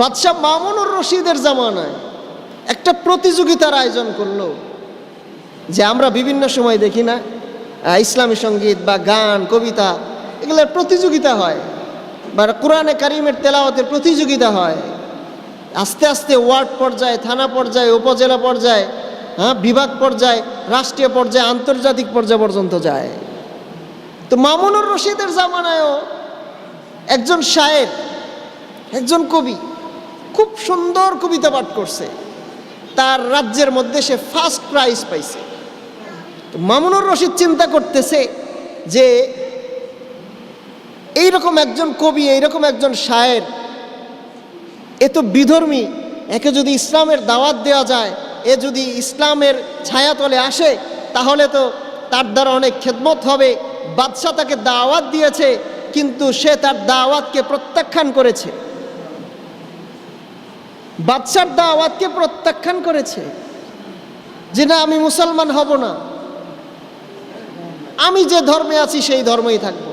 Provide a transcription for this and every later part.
বাদশাহ মামুনুর রশিদের জামানায় একটা প্রতিযোগিতার আয়োজন করল, যে আমরা বিভিন্ন সময় দেখি না ইসলামী সংগীত বা গান, কবিতা, এগুলোর প্রতিযোগিতা হয়, বা কোরআনে কারিমের তেলাওয়াতের প্রতিযোগিতা হয়। আস্তে আস্তে ওয়ার্ড পর্যায়ে, থানা পর্যায়ে, উপজেলা পর্যায়ে হ্যাঁ বিভাগ পর্যায়ে, রাষ্ট্রীয় পর্যায়ে, আন্তর্জাতিক পর্যায় পর্যন্ত যায়। তো মামুনুর রশিদের জামানায়ও একজন শায়ের, একজন কবি খুব সুন্দর কবিতা পাঠ করছে। তার রাজ্যের মধ্যে সে ফার্স্ট প্রাইজ পাইছে। তো মামুনুর রশিদ চিন্তা করতেছে যে, এইরকম একজন কবি, এইরকম একজন শায়ের, এ তো বিধর্মী, একে যদি ইসলামের দাওয়াত দেওয়া যায়, এ যদি ইসলামের ছায়াতলে আসে, তাহলে তো তার দ্বারা অনেক খেদমত হবে। বাদশাহ তাকে দাওয়াত দিয়েছে, কিন্তু সে তার দাওয়াতকে প্রত্যাখ্যান করেছে। বাদশার দাওয়াতকে প্রত্যাখ্যান করেছে যে না, আমি মুসলমান হব না। আমি যে ধর্মে আছি, সেই ধর্মেই থাকব।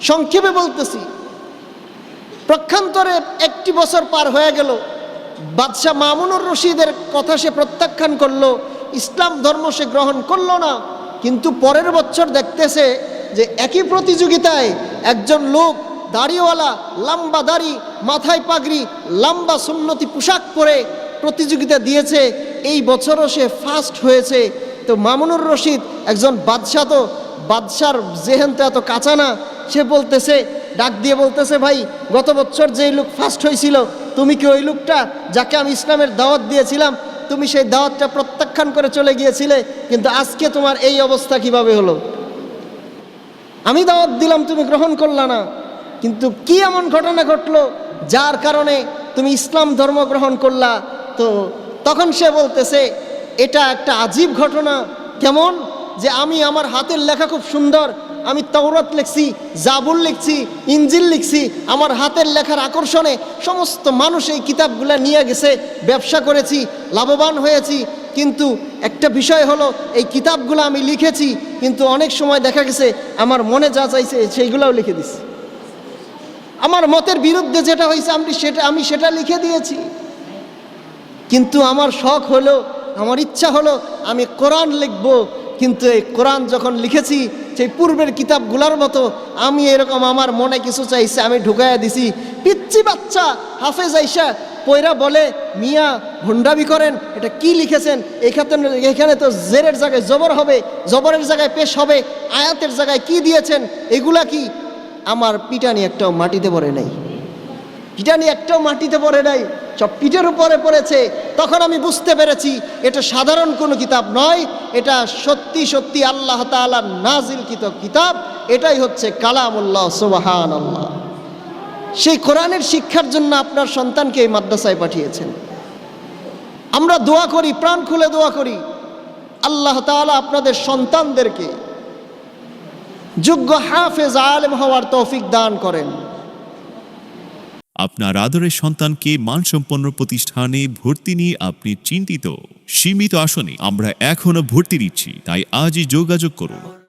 সংক্ষেপে বলতেছি প্রক্ষান্তরে একটি বছর পার হয়ে গেল। বাদশাহ মামুনুর রশিদের কথা সে প্রত্যাখ্যান করল, ইসলাম ধর্ম সে গ্রহণ করল না। কিন্তু পরের বছর দেখতেছে যে একই প্রতিযোগিতায় একজন লোক দাড়িওয়ালা, লম্বা দাড়ি, মাথায় পাগড়ি, লম্বা সুন্নতি পোশাক পরে প্রতিযোগিতা দিয়েছে। এই বছরও সে ফার্স্ট হয়েছে। তো মামুনুর রশিদ একজন বাদশাহ তো, বাদশার জেহেন তো এত কাঁচা না। সে বলতেছে, ডাক দিয়ে বলতেছে, ভাই, গত বছর যেই লোক ফার্স্ট হয়েছিল, তুমি কি ওই লোকটা যাকে আমি ইসলামের দাওয়াত দিয়েছিলাম, তুমি সেই দাওয়াতটা প্রত্যাখ্যান করে চলে গিয়েছিলে, কিন্তু আজকে তোমার এই অবস্থা কীভাবে হলো? আমি দাওয়াত দিলাম, তুমি গ্রহণ করলা না। কিন্তু কি এমন ঘটনা ঘটলো যার কারণে তুমি ইসলাম ধর্ম গ্রহণ করলা? তো তখন সে বলতেছে, এটা একটা আজীব ঘটনা। কেমন? যে আমি আমার হাতের লেখা খুব সুন্দর। আমি তৌরত লিখছি জাবুল লিখছি ইঞ্জিল লিখছি। আমার হাতের লেখার আকর্ষণে সমস্ত মানুষ এই কিতাবগুলো নিয়ে গেছে, ব্যবসা করেছি, লাভবান হয়েছি। কিন্তু একটা বিষয় হলো, এই কিতাবগুলো আমি লিখেছি, কিন্তু অনেক সময় দেখা গেছে, আমার মনে যা চাইছে, সেইগুলোও লিখে দিছি। আমার মতের বিরুদ্ধে যেটা হয়েছে, আমি সেটা আমি সেটা লিখে দিয়েছি। কিন্তু আমার শখ হলো, আমার ইচ্ছা হলো, আমি কোরআন লিখব। কিন্তু এই কোরআন যখন লিখেছি, সেই পূর্বের কিতাবগুলোর মতো, আমি এরকম আমার মনে কিছু চাইছে, আমি ঢুকাইয়া দিছি। পিচ্ছি বাচ্চা, হাফেজ আইসা পয়রা বলে, মিয়া ভণ্ডামি করেন, এটা কি লিখেছেন? এখানে এখানে তো জেরের জায়গায় জবর হবে, জবরের জায়গায় পেশ হবে, আয়াতের জায়গায় কি দিয়েছেন? এগুলা কি? আমার পিটানি একটাও মাটিতে পড়ে নাই। পিটানি একটাও মাটিতে পড়ে নাই, সব পিঠের উপরে পড়েছে। তখন আমি বুঝতে পেরেছি, এটা সাধারণ কোনো কিতাব নয়, এটা সত্যি সত্যি আল্লাহ তাআলার নাজিল কিত কিতাব, এটাই হচ্ছে কালামুল্লাহ সুবাহান আল্লাহ সেই কোরআনের শিক্ষার জন্য আপনার সন্তানকে এই মাদ্রাসায় পাঠিয়েছেন। আমরা দোয়া করি, প্রাণ খুলে দোয়া করি। আল্লাহ তাআলা আপনাদের সন্তানদেরকে যোগ্য হাফেজ আলেম হওয়ার তৌফিক দান করেন। আপনার আদরের সন্তানকে মানসম্পন্ন প্রতিষ্ঠানে ভর্তি নিয়ে আপনি চিন্তিত। সীমিত আসনে আমরা এখনও ভর্তি দিচ্ছি তাই আজই যোগাযোগ করুন।